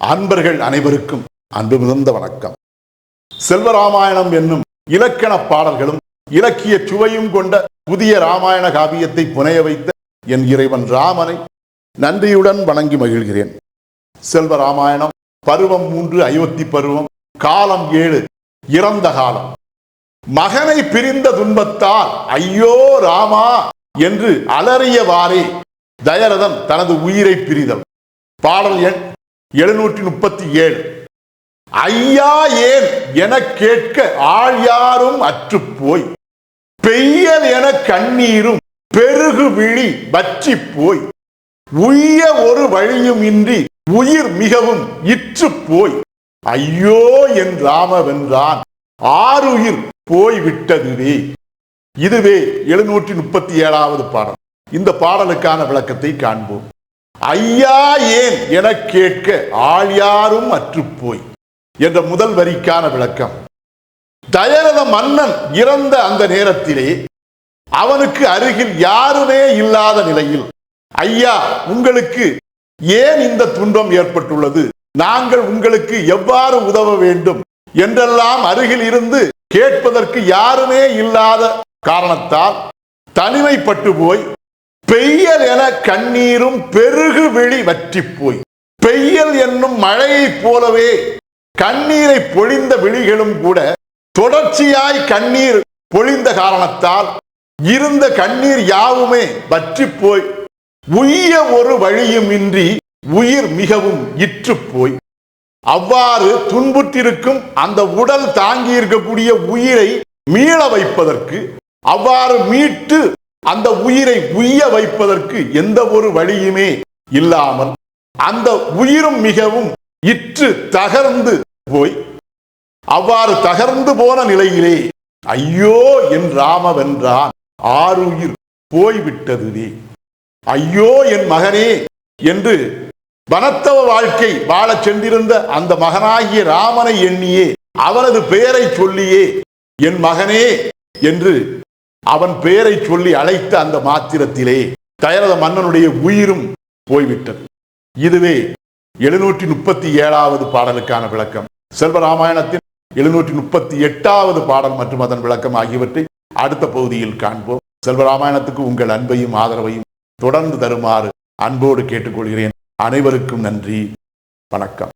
அன்பர்கள் அனைவருக்கும் அன்பு மிகுந்த வணக்கம். செல்வராமாயணம் என்னும் இலக்கண பாடல்களும் இலக்கிய சுவையும் கொண்ட புதிய ராமாயண காவியத்தை புனைய வைத்த என் இறைவன் ராமனை நன்றியுடன் வணங்கி மகிழ்கிறேன். செல்வராமாயணம் பருவம் மூன்று அயோத்தி பருவம் காலம் ஏழு இறந்த காலம். மகனை பிரிந்த துன்பத்தால் ஐயோ ராமா என்று அலறியவாறே தயரதன் தனது உயிரை பிரிதல். பாடல் எண் எழுநூற்றி முப்பத்தி ஏழு ஐயா ஏன் என கேட்க ஆள் யாரும் அற்றுப்போய்? பெய்யல் என கண்ணீரும் பெருகு விழி வற்றி போய் உய்ய ஒரு வழியும் இன்றி உயிர் மிகவும் இற்று போய் ஐயோ என் ராமவென்றான் ஆறுயிர் போய்விட்டதுவே. இதுவே எழுநூற்றி முப்பத்தி ஏழாவது பாடல். இந்த பாடலுக்கான விளக்கத்தை காண்போம். ஐயா ஏன் என கேட்க ஆள் யாரும் அற்றுப்போய் என்ற முதல் வரிக்கான விளக்கம். தயரத மன்னன் இறந்த அந்த நேரத்திலே அவனுக்கு அருகில் யாருமே இல்லாத நிலையில் ஐயா உங்களுக்கு ஏன் இந்த துன்பம் ஏற்பட்டுள்ளது? நாங்கள் உங்களுக்கு எவ்வாறு உதவ வேண்டும்? என்றெல்லாம் அருகில் இருந்து கேட்பதற்கு யாருமே இல்லாத காரணத்தால் தனிமைப்பட்டு போய் பெய்யல் என கண்ணீரும் பெருகு விழி வற்றிப் போய் பெய்யல் என்னும் மழையைப் போலவே கண்ணீரை பொழிந்த விழிகளும் கூட தொடர்ச்சியாய் கண்ணீர் பொழிந்த காரணத்தால் இருந்த கண்ணீர் யாவுமே வற்றிப் போய் உய்ய ஒரு வழியும் இன்றி உயிர் மிகவும் இற்று போய் அவ்வாறு துன்புற்றிருக்கும் அந்த உடல் தாங்கி இருக்கக்கூடிய உயிரை மீள வைப்பதற்கு அவ்வாறு மீட்டு அந்த உயிரை உய்ய வைப்பதற்கு எந்த ஒரு வழியுமே இல்லாமல் அந்த உயிரும் மிகவும் இற்று தகர்ந்து போய் அவ்வாறு தகர்ந்து போன நிலையிலே ஐயோ என் ராமவென்றான் ஆறுயிர் போய்விட்டதுவே. ஐயோ என் மகனே என்று வனத்தவ வாழ்க்கை வாழச் சென்றிருந்த அந்த மகனாகிய ராமனை எண்ணியே அவனது பெயரை சொல்லியே என் மகனே என்று அவன் பெயரை சொல்லி அழைத்த அந்த மாத்திரத்திலே தயரத மன்னனுடைய உயிரும் போய்விட்டது. இதுவே எழுநூற்றி முப்பத்தி ஏழாவது பாடலுக்கான விளக்கம். செல்வராமாயணத்தின் எழுநூற்றி முப்பத்தி எட்டாவது பாடல் மற்றும் அதன் விளக்கம் ஆகியவற்றை அடுத்த பகுதியில் காண்போம். செல்வராமாயணத்துக்கு உங்கள் அன்பையும் ஆதரவையும் தொடர்ந்து தருமாறு அன்போடு கேட்டுக்கொள்கிறேன். அனைவருக்கும் நன்றி. வணக்கம்.